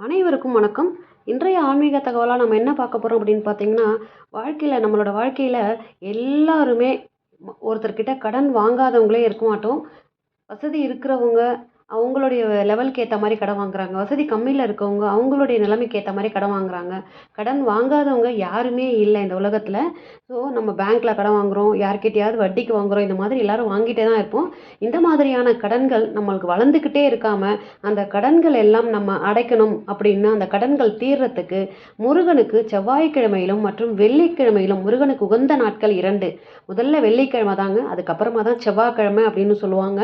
அனைவருக்கும் வணக்கம். இன்றைய ஆன்மீக தகவலாக நம்ம என்ன பார்க்க போகிறோம் அப்படின்னு பார்த்தீங்கன்னா வாழ்க்கையில் நம்மளோட வாழ்க்கையில் எல்லாருமே ஒருத்தர்கிட்ட கடன் வாங்காதவங்களே இருக்க மாட்டோம். வசதி இருக்கிறவங்க அவங்களுடைய லெவலுக்கு ஏற்ற மாதிரி கடன் வாங்குறாங்க. வசதி கம்மியில் இருக்கவங்க அவங்களுடைய நிலைமைக்கு ஏற்ற மாதிரி கடன் வாங்குறாங்க. கடன் வாங்காதவங்க யாருமே இல்லை இந்த உலகத்தில். ஸோ நம்ம பேங்க்கில் கடன் வாங்குகிறோம் யார்கிட்டயாவது வட்டிக்கு வாங்குகிறோம் இந்த மாதிரி எல்லோரும் வாங்கிட்டே தான் இருப்போம். இந்த மாதிரியான கடன்கள் நம்மளுக்கு வளர்ந்துக்கிட்டே இருக்காமல் அந்த கடன்கள் எல்லாம் நம்ம அடைக்கணும் அப்படின்னா அந்த கடன்கள் தீர்றதுக்கு முருகனுக்கு செவ்வாய்க்கிழமையிலும் மற்றும் வெள்ளிக்கிழமையிலும் முருகனுக்கு உகந்த நாட்கள் இரண்டு. முதல்ல வெள்ளிக்கிழமை தாங்க அதுக்கப்புறமா தான் செவ்வாய்க்கிழமை அப்படின்னு சொல்லுவாங்க.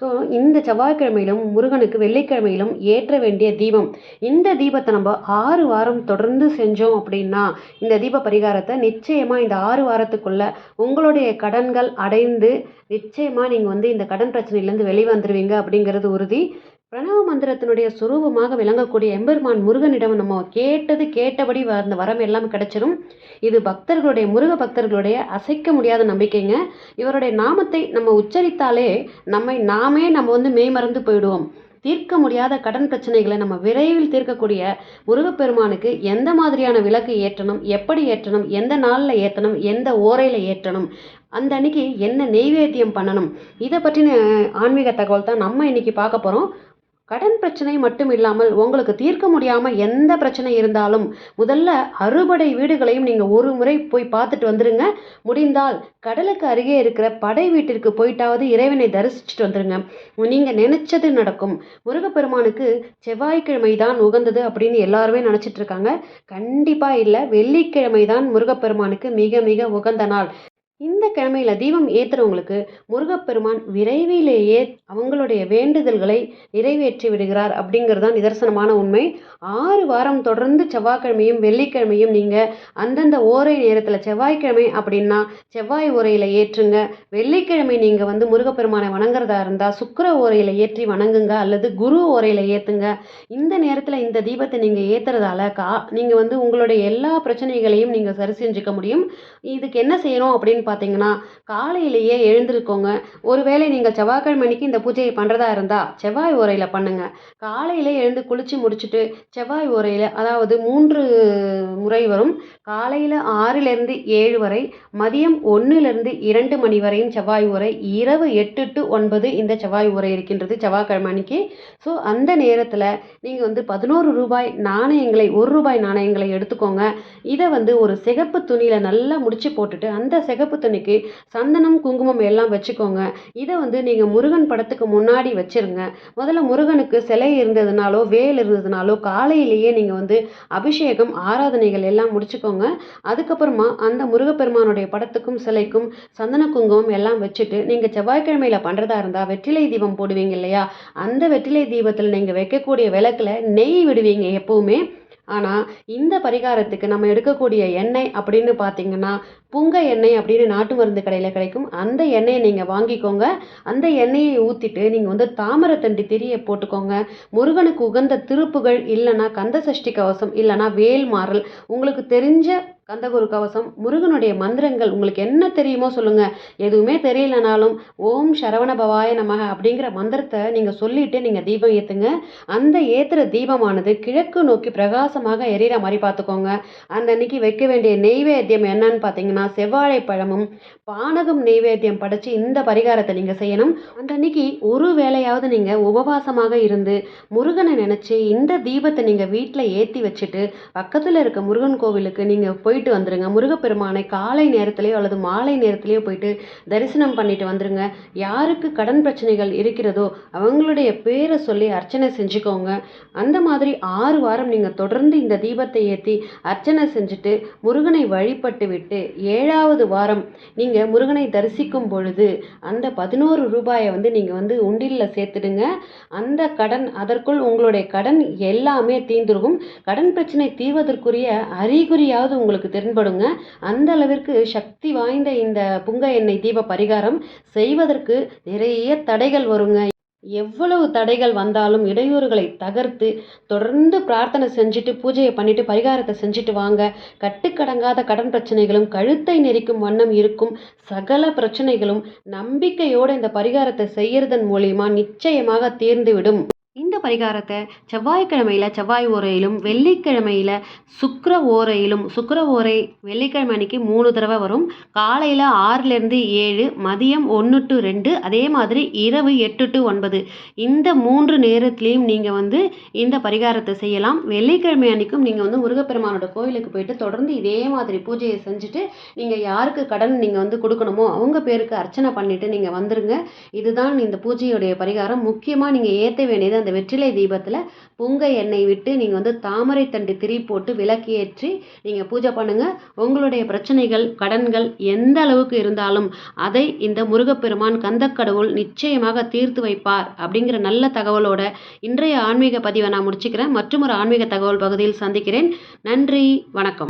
ஸோ இந்த செவ்வாய்க்கிழமை செவ்வாய்க்கிழமையிலும் முருகனுக்கு வெள்ளிக்கிழமையிலும் ஏற்ற வேண்டிய தீபம். இந்த தீபத்தை நம்ம ஆறு வாரம் தொடர்ந்து செஞ்சோம் அப்படின்னா இந்த தீப பரிகாரத்தை நிச்சயமாக இந்த ஆறு வாரத்துக்குள்ள உங்களுடைய கடன்கள் அடைந்து நிச்சயமாக நீங்கள் வந்து இந்த கடன் பிரச்சனையிலேருந்து வெளிவந்துருவீங்க அப்படிங்கிறது உறுதி. பிரணவ மந்திரத்தினுடைய சுரூபமாக விளங்கக்கூடிய எம்பெருமான் முருகனிடம் நம்ம கேட்டது கேட்டபடி வ- அந்த வரம் எல்லாம் கிடைச்சிடும் இது பக்தர்களுடைய முருக பக்தர்களுடைய அசைக்க முடியாத நம்பிக்கைங்க. இவருடைய நாமத்தை நம்ம உச்சரித்தாலே நம்மை நாமே நம்ம வந்து மேமறந்து போயிடுவோம். தீர்க்க முடியாத கடன் பிரச்சனைகளை நம்ம விரைவில் தீர்க்கக்கூடிய முருகப்பெருமானுக்கு எந்த மாதிரியான விளக்கு ஏற்றணும் எப்படி ஏற்றணும் எந்த நாளில் ஏற்றணும் எந்த ஓரையில் ஏற்றணும் அந்த அன்னைக்கு என்ன நெய்வேத்தியம் பண்ணணும் இதை பற்றின ஆன்மீக தகவல் தான் நம்ம இன்னைக்கு பார்க்க போகிறோம் கடன் பிரச்சனை மட்டும் இல்லாமல் உங்களுக்கு தீர்க்க முடியாமல் எந்த பிரச்சனை இருந்தாலும் முதல்ல அறுபடை வீடுகளையும் நீங்கள் ஒரு முறை போய் பார்த்துட்டு வந்துடுங்க முடிந்தால் கடலுக்கு அருகே இருக்கிற படை வீட்டிற்கு போயிட்டாவது இறைவனை தரிசிச்சுட்டு வந்துடுங்க நீங்கள் நினச்சது நடக்கும். முருகப்பெருமானுக்கு செவ்வாய்க்கிழமை தான் உகந்தது அப்படின்னு எல்லாருமே நினச்சிட்டு இருக்காங்க. கண்டிப்பாக இல்லை வெள்ளிக்கிழமை தான் முருகப்பெருமானுக்கு மிக மிக உகந்த நாள். இந்த கிழமையில தீபம் ஏற்றுறவங்களுக்கு முருகப்பெருமான் விரைவிலேயே அவங்களுடைய வேண்டுதல்களை நிறைவேற்றி விடுகிறார் அப்படிங்கிறது தான் நிதர்சனமான உண்மை. ஆறு வாரம் தொடர்ந்து செவ்வாய்க்கிழமையும் வெள்ளிக்கிழமையும் நீங்கள் அந்தந்த ஓரை நேரத்தில் செவ்வாய்க்கிழமை அப்படின்னா செவ்வாய் ஓரையில் ஏற்றுங்க. வெள்ளிக்கிழமை நீங்கள் வந்து முருகப்பெருமானை வணங்குறதா இருந்தால் சுக்கர ஓரையில் ஏற்றி வணங்குங்க அல்லது குரு ஓரையில் ஏற்றுங்க இந்த நேரத்தில் இந்த தீபத்தை நீங்கள் ஏற்றுறதால கா நீங்கள் வந்து உங்களுடைய எல்லா பிரச்சனைகளையும் நீங்கள் சரி செஞ்சுக்க முடியும். இதுக்கு என்ன செய்யணும் அப்படின்னு பார்த்தீங்கன்னா காலையிலேயே எழுந்திருக்கோங்க. ஒருவேளை நீங்கள் செவ்வாய்க்கிழமைக்கு இந்த பூஜையை பண்ணுறதா இருந்தால் செவ்வாய் உரையில் பண்ணுங்க. காலையிலே எழுந்து குளித்து முடிச்சுட்டு செவ்வாய் உரையில் அதாவது மூன்று முறை வரும். காலையில் ஆறிலிருந்து ஏழு வரை மதியம் ஒன்றுலேருந்து இரண்டு மணி வரையும் செவ்வாய் உரை இரவு எட்டு டு ஒன்பது இந்த செவ்வாய் உரை இருக்கின்றது செவ்வாய்க்கிழமை அன்னைக்கு. ஸோ அந்த நேரத்தில் நீங்கள் வந்து பதினோரு ரூபாய் நாணயங்களை ஒரு ரூபாய் நாணயங்களை எடுத்துக்கோங்க. இதை வந்து ஒரு சிகப்பு துணியில் நல்லா முடிச்சு போட்டுட்டு அந்த சிகப்பு துணிக்கு சந்தனம் குங்குமம் எல்லாம் வச்சுக்கோங்க. இதை வந்து நீங்கள் முருகன் படத்துக்கு முன்னாடி வச்சிருங்க. முதல்ல முருகனுக்கு சிலை இருந்ததுனாலோ வேல் இருந்ததுனாலோ காலையிலேயே நீங்கள் வந்து அபிஷேகம் ஆராதனைகள் எல்லாம் முடிச்சுக்கோங்க. அதுக்கப்புறமா அந்த முருகப்பெருமானுடைய படத்துக்கும் சிலைக்கும் சந்தன குங்குமம் எல்லாம் வச்சுட்டு நீங்கள் செவ்வாய்க்கிழமையில் பண்ணுறதா இருந்தால் வெற்றிலை தீபம் போடுவீங்க இல்லையா? அந்த வெற்றிலை தீபத்தில் நீங்கள் வைக்கக்கூடிய விளக்கில் நெய் விடுவீங்க எப்போவுமே. ஆனால் இந்த பரிகாரத்துக்கு நம்ம எடுக்கக்கூடிய எண்ணெய் அப்படின்னு பார்த்தீங்கன்னா புங்க எண்ணெய் அப்படின்னு நாட்டு மருந்து கடையில் கிடைக்கும். அந்த எண்ணெயை நீங்கள் வாங்கிக்கோங்க. அந்த எண்ணெயை ஊற்றிட்டு நீங்கள் வந்து தாமரத்தண்டி திரியை போட்டுக்கோங்க. முருகனுக்கு உகந்த திருப்புகள் இல்லைன்னா கந்த சஷ்டி கவசம் இல்லைன்னா வேல் மாறல் உங்களுக்கு தெரிஞ்ச கந்தகுரு கவசம் முருகனுடைய மந்திரங்கள் உங்களுக்கு என்ன தெரியுமோ சொல்லுங்க. எதுவுமே தெரியலனாலும் ஓம் சரவண பவாய நமக அப்படிங்கிற மந்திரத்தை நீங்கள் சொல்லிட்டு நீங்கள் தீபம் ஏற்றுங்க அந்த ஏற்றுற தீபமானது கிழக்கு நோக்கி பிரகாசமாக எரியற மாதிரி பார்த்துக்கோங்க. அந்த அன்னைக்கு வைக்க வேண்டிய நெய்வேத்தியம் என்னன்னு பார்த்தீங்கன்னா செவ்வாழை பழமும் பானகம் நெய்வேத்தியம் படைச்சு இந்த பரிகாரத்தை நீங்கள் செய்யணும். அந்த அன்னைக்கு ஒரு வேளையாவது நீங்கள் உபவாசமாக இருந்து முருகனை நினச்சி இந்த தீபத்தை நீங்கள் வீட்டில் ஏற்றி வச்சுட்டு பக்கத்தில் இருக்க முருகன் கோவிலுக்கு நீங்கள் போயிட்டு வந்துடுங்க முருகப்பெருமானை காலை நேரத்திலேயோ அல்லது மாலை நேரத்திலேயோ போயிட்டு தரிசனம் பண்ணிட்டு வந்துடுங்க யாருக்கு கடன் பிரச்சனைகள் இருக்கிறதோ அவங்களுடைய பேரை சொல்லி அர்ச்சனை செஞ்சுக்கோங்க. அந்த மாதிரி ஆறு வாரம் நீங்கள் தொடர்ந்து இந்த தீபத்தை ஏற்றி அர்ச்சனை செஞ்சுட்டு முருகனை வழிபட்டு விட்டு ஏழாவது வாரம் நீங்கள் முருகனை தரிசிக்கும் பொழுது அந்த பதினோரு ரூபாயை வந்து நீங்கள் வந்து உண்டிலில் சேர்த்துடுங்க. அந்த கடன் அதற்குள் உங்களுடைய கடன் எல்லாமே தீர்ந்துருகும். கடன் பிரச்சனை தீர்வதற்குரிய அறிகுறியாவது உங்களுக்கு தென்படுங்க. அந்த அளவிற்கு சக்தி வாய்ந்த இந்த புங்க எண்ணெய் தீப பரிகாரம் செய்வதற்கு நிறைய தடைகள் வருங்க. எவ்வளவு தடைகள் வந்தாலும் இடையூறுகளை தகர்த்து தொடர்ந்து பிரார்த்தனை செஞ்சுட்டு பூஜையை பண்ணிட்டு பரிகாரத்தை செஞ்சுட்டு வாங்க. கட்டுக்கடங்காத கடன் பிரச்சனைகளும் கழுத்தை நெரிக்கும் வண்ணம் இருக்கும் சகல பிரச்சனைகளும் நம்பிக்கையோடு இந்த பரிகாரத்தை செய்யறதன் மூலியமா நிச்சயமாக தீர்ந்துவிடும். பரிகாரத்தை செவ்வாய்க்கிழமையில் செவ்வாய் ஓரையிலும் வெள்ளிக்கிழமையில் சுக்கர ஓரையிலும் சுக்கர ஓரை வெள்ளிக்கிழமை அன்னைக்கு மூணு தடவை வரும். காலையில் ஆறுலேருந்து ஏழு மதியம் ஒன்று டு ரெண்டு அதே மாதிரி இரவு எட்டு டு ஒன்பது. இந்த மூன்று நேரத்துலேயும் நீங்கள் வந்து இந்த பரிகாரத்தை செய்யலாம். வெள்ளிக்கிழமை அன்னைக்கும் நீங்கள் வந்து முருகப்பெருமானோட கோயிலுக்கு போயிட்டு தொடர்ந்து இதே மாதிரி பூஜையை செஞ்சுட்டு நீங்கள் யாருக்கு கடன் நீங்கள் வந்து கொடுக்கணுமோ அவங்க பேருக்கு அர்ச்சனை பண்ணிவிட்டு நீங்கள் வந்துருங்க. இதுதான் இந்த பூஜையுடைய பரிகாரம். முக்கியமாக நீங்கள் ஏற்ற வேண்டியது அந்த வெற்றி வெற்றிலை தீபத்தில் புங்க எண்ணெய் விட்டு நீங்கள் வந்து தாமரை தண்டு திரி போட்டு விளக்கேற்றி நீங்கள் பூஜை பண்ணுங்கள் உங்களுடைய பிரச்சனைகள் கடன்கள் எந்த அளவுக்கு இருந்தாலும் அதை இந்த முருகப்பெருமான் கந்தக்கடவுள் நிச்சயமாக தீர்த்து வைப்பார் அப்படிங்கிற நல்ல தகவலோட இன்றைய ஆன்மீக பதிவை நான் முடிச்சுக்கிறேன். மற்றும் ஒரு ஆன்மீக தகவல் பகுதியில் சந்திக்கிறேன். நன்றி வணக்கம்.